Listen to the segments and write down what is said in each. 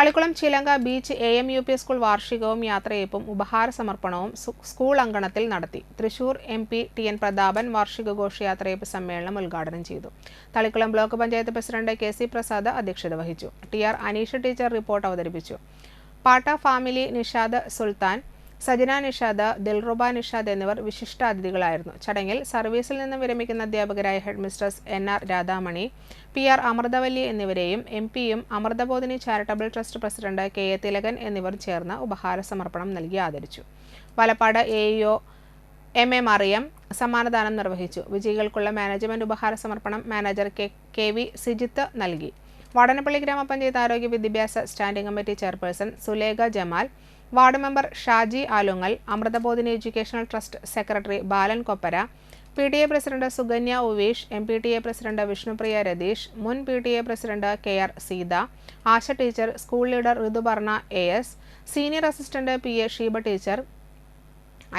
Thalikkulam Chilanka beach A M U P school വാർഷികവും യാത്രയയപ്പും ഉപഹാര സമർപ്പണവും സ്കൂൾ അങ്കണത്തിൽ നടത്തി. Thrissur M P T N Prathapan വാർഷിക ഘോഷയാത്രയപ്പ് സമ്മേളനം ഉദ്ഘാടനം ചെയ്തു. Thalikkulam block panchayat president K C Prasad അധ്യക്ഷത വഹിച്ചു. T R Aneesh teacher report അവതരിപ്പിച്ചു. പാട്ട ഫാമിലി നിഷാദ് സുൽത്താൻ സജന നിഷാദ് ദിൽറുബ നിഷാദ് എന്നിവർ വിശിഷ്ടാതിഥികളായിരുന്നു. ചടങ്ങിൽ സർവീസിൽ നിന്ന് വിരമിക്കുന്ന അധ്യാപകരായ head mistress N R Radhamani P R Amruthavalli എന്നിവരെയും എം പിയും Amruthabodhini charitable trust president K A Thilakan എന്നിവർ ചേർന്ന് ഉപഹാര സമർപ്പണം നൽകി ആദരിച്ചു. Valappad A EO M A Mariyam സമ്മാനദാനം നിർവഹിച്ചു. വിജയികൾക്കുള്ള മാനേജ്മെന്റ് ഉപഹാര സമർപ്പണം manager K K V Sijith നൽകി. വാടനപ്പള്ളി ഗ്രാമപഞ്ചായത്ത് ആരോഗ്യ വിദ്യാഭ്യാസ standing committee chairperson Sulekha Jamal ward member Shaji Alungal Amruthabodhini educational trust secretary Balan Koppara P T A president Sukanya Uveesh M P T A president Vishnupriya Ratheesh മുൻ P T A president K R Seetha Asha teacher school leader Rithuparna A S senior assistant P A Sheeba teacher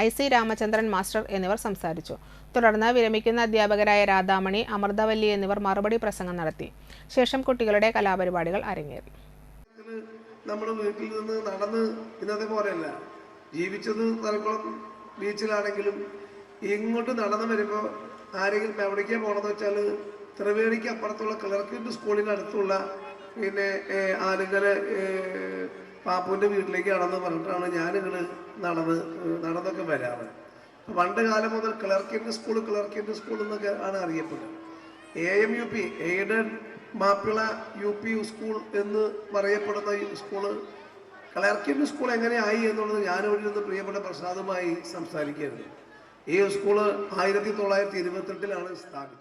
I C Ramachandran master എന്നിവർ സംസാരിച്ചു. തുടർന്ന് വിരമിക്കുന്ന അധ്യാപകരായ രാധാമണി അമൃതവല്ലി എന്നിവർ മറുപടി പ്രസംഗം നടത്തി. ശേഷം കുട്ടികളുടെ കലാപരിപാടികൾ അരങ്ങേറി. നമ്മുടെ വീട്ടിൽ നിന്ന് നടന്ന് ഇന്നത്തെ പോലെയല്ല ജീവിച്ചത് തലക്കുളം ബീച്ചിലാണെങ്കിലും ഇങ്ങോട്ട് നടന്നു വരുമ്പോൾ ആരെങ്കിലും എവിടേക്കാണ് പോകണമെന്ന് വെച്ചാൽ ത്രിവേണിക്ക് അപ്പുറത്തുള്ള കിളർക്കിന്റെ സ്കൂളിന്റെ അടുത്തുള്ള പിന്നെ ആലുങ്കര പാപ്പുവിന്റെ വീട്ടിലേക്ക് നടന്ന് പറഞ്ഞിട്ടാണ് ഞാനിങ്ങൾ നടന്ന് നടന്നൊക്കെ വരാറ്. പണ്ട് കാലം മുതൽ ക്ലർക്കിന്റെ സ്കൂൾ ക്ലർക്കിന്റെ സ്കൂൾ എന്നൊക്കെ ആണ് അറിയപ്പെടുന്നത് A M U P aided Mappila U P school എന്ന് പറയപ്പെടുന്ന ഈ സ്കൂൾ ക്ലർക്കിന്റെ സ്കൂൾ എങ്ങനെയായി എന്നുള്ളത് ഞാനിവിടെ നിന്ന് പ്രിയപ്പെട്ട പ്രസാദുമായി സംസാരിക്കുകയായിരുന്നു. ഈ സ്കൂൾ ആയിരത്തി തൊള്ളായിരത്തി ഇരുപത്തെട്ടിലാണ് സ്ഥാപിച്ചത്.